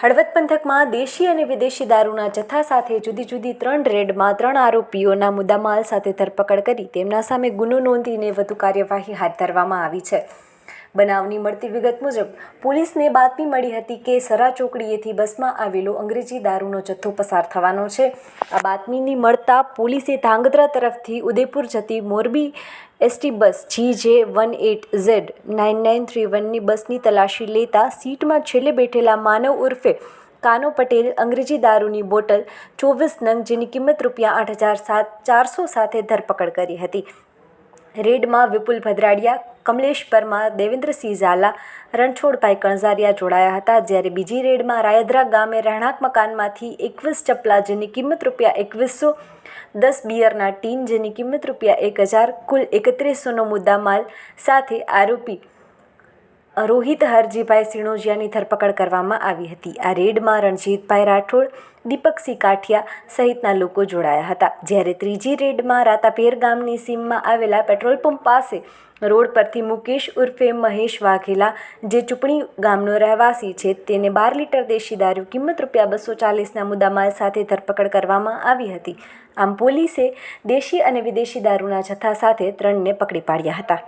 હળવદ પંથકમાં દેશી અને વિદેશી દારૂના જથ્થા સાથે જુદી જુદી ત્રણ રેડમાં ત્રણ આરોપીઓના મુદ્દામાલ સાથે ધરપકડ કરી તેમના સામે ગુનો નોંધીને વધુ કાર્યવાહી હાથ ધરવામાં આવી છે. બનાવની મળતી વિગત મુજબ, પોલીસને બાતમી મળી હતી કે સરા ચોકડીએથી બસમાં આવેલો અંગ્રેજી દારૂનો જથ્થો પસાર થવાનો છે. આ બાતમીની મળતા પોલીસે ધાંગધ્રા તરફથી ઉદયપુર જતી Morbi ST bus G J one eight Z nine nine three વનની બસની તલાશી લેતા સીટમાં છેલ્લે બેઠેલા માનવ ઉર્ફે કાનો પટેલ અંગ્રેજી દારૂની બોટલ ચોવીસ નંગ જેની કિંમત રૂપિયા આઠ હજાર સાત ચારસો સાથે ધરપકડ કરી હતી. રેડમાં વિપુલ ભદ્રાડિયા કમલેશ પરમાર, દેવેન્દ્રસિંહ ઝાલા રણછોડભાઈ કણઝારિયા જોડાયા હતા. જ્યારે બીજી રેડમાં રાયદ્રા ગામે રહેણાંક મકાનમાંથી એકવીસ ચપલા જેની કિંમત રૂપિયા એકવીસો દસ બિયરના ટીન જેની કિંમત રૂપિયા એક હજાર, કુલ એકત્રીસોનો મુદ્દામાલ સાથે આરોપી રોહિત હરજીભાઈ સિણોજિયાની ધરપકડ કરવામાં આવી હતી. આ રેડમાં રણજીતભાઈ રાઠોડ, દીપકસિંહ કાઠિયા સહિતના લોકો જોડાયા હતા. જ્યારે ત્રીજી રેડમાં રાતાપેર ગામની સીમમાં આવેલા પેટ્રોલ પંપ પાસે રોડ પરથી મુકેશ ઉર્ફે મહેશ વાઘેલા, જે ચૂંટણી ગામનો રહેવાસી છે, તેને બાર લીટર દેશી દારૂ કિંમત રૂપિયા બસો ચાલીસના મુદ્દામાલ સાથે ધરપકડ કરવામાં આવી હતી. આમ પોલીસે દેશી અને વિદેશી દારૂના જથ્થા સાથે ત્રણને પકડી પાડ્યા હતા.